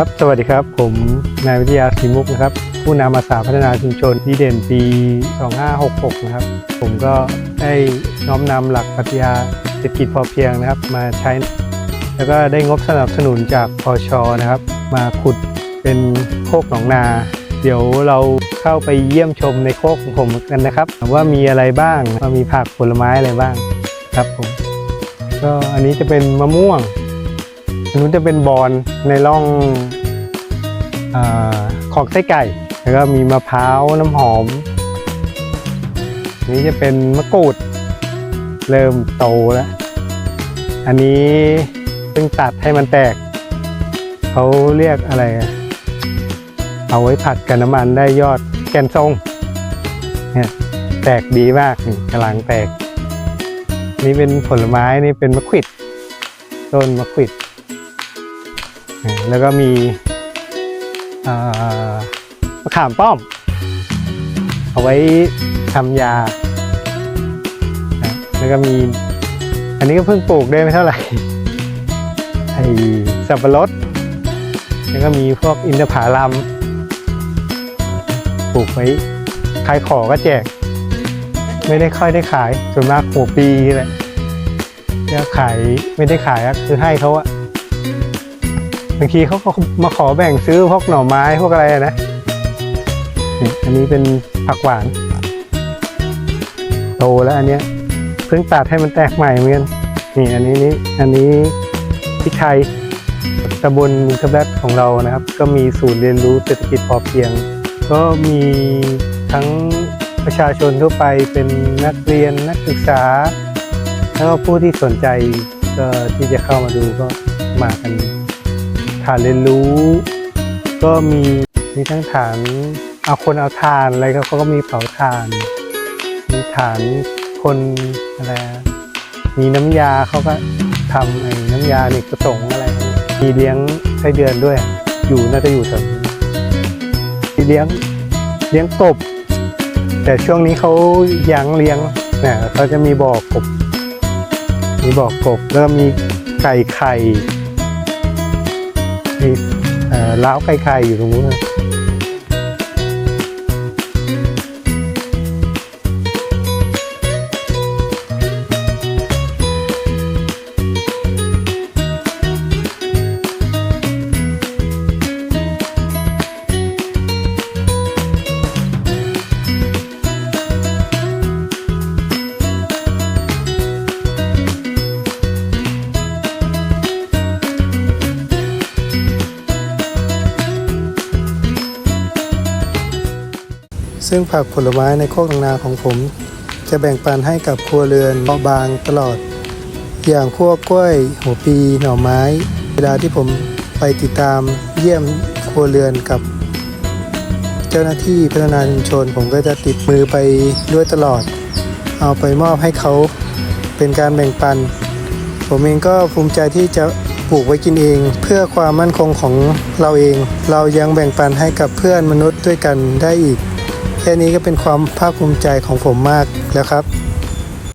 ครับ สวัสดีครับ ผมนายวิทยาศรีมุกนะครับ ผู้นำอาสาพัฒนาชุมชนดีเด่นปี 2566 นะครับ ผมก็ได้น้อมนำหลักปรัชญาเศรษฐกิจพอเพียงนะครับ มาใช้ แล้วก็ได้งบสนับสนุนจากพอชนะครับ มาขุดเป็นโคกหนองนา เดี๋ยวเราเข้าไปเยี่ยมชมในโคกของผมกันนะครับ ว่ามีอะไรบ้างว่ามีผักผลไม้อะไรบ้างครับผมก็อันนี้จะเป็นมะม่วง นนู้นจะเป็นบอนในร่องอของไส้ไก่ แล้วก็มีมะพร้าวน้ำหอม นี้จะเป็นมะกรูด เริ่มโตแล้ว อันนี้เพิ่งตัดให้มันแตก เขาเรียกอะไร เอาไว้ผัดกับน้ำมันได้ยอดแกนทรงเนี่ยแตกดีมากกำลังแตก นี่เป็นผลไม้นี่เป็นมะขวิดต้นมะขวิด แล้วก็มีอ่ามะขามป้อม เอาไว้ทำยา แล้วก็มี อันนี้ก็เพิ่งปลูกได้ไม่เท่าไหร่ไอ้สับปะรด แล้วก็มีพวกอินทผลัมปลูกไว้ขายขอก็แจก ไม่ได้ค่อยได้ขาย ส่วนมากหัวปีแหละจะขายไม่ได้ขายคือให้เขาอะ บางทีเขาก็มาขอแบ่งซื้อพวกหน่อไม้พวกอะไรนะนี่อันนี้เป็นผักหวาน โตแล้วอันเนี้ยเพิ่งตัดให้มันแตกใหม่เหมือนกันนี่อันนี้นี่อันนี้พริกไทยตำบลมุกระแบดของเรานะครับ ก็มีศูนย์เรียนรู้เศรษฐกิจพอเพียง ก็มีทั้งประชาชนทั่วไปเป็นนักเรียนนักศึกษา แล้วก็ผู้ที่สนใจก็ที่จะเข้ามาดูก็มากัน ฐานเรียนรู้ ก็มีมีทั้งฐานเอาคนเอาทานอะไรก็เขาก็มีเผาทาน มีฐานคนอะไรมีน้ำยาเขาก็ทำไอ้น้ำยาเนกประสงค์อะไร มีเลี้ยงไส้เดือนด้วย อยู่น่าจะอยู่แถวนี้มีเลี้ยงเลี้ยงกบ แต่ช่วงนี้เขายังเลี้ยงเนี่ยเขาจะมีบ่อกบ มีบ่อกบแล้วก็มีไก่ไข่ มีเอ่อล้าวไข่อยู่ตรงนู้นนะ ซึ่งผักผลไม้ในโคกนองนาของผม จะแบ่งปันให้กับครัวเรือนเบาบางตลอด อย่างพวกล้วยหัวปีหน่อไม้ เวลาที่ผมไปติดตามเยี่ยมครัวเรือนกับ เจ้าหน้าที่พัฒนาชุมชนผมก็จะติดมือไปด้วยตลอด เอาไปมอบให้เขาเป็นการแบ่งปัน ผมเองก็ภูมิใจที่จะปลูกไว้กินเอง เพื่อความมั่นคงของเราเอง เรายังแบ่งปันให้กับเพื่อนมนุษย์ด้วยกันได้อีก แค่นี้ก็เป็นความภาคภูมิใจของผมมากแล้วครับ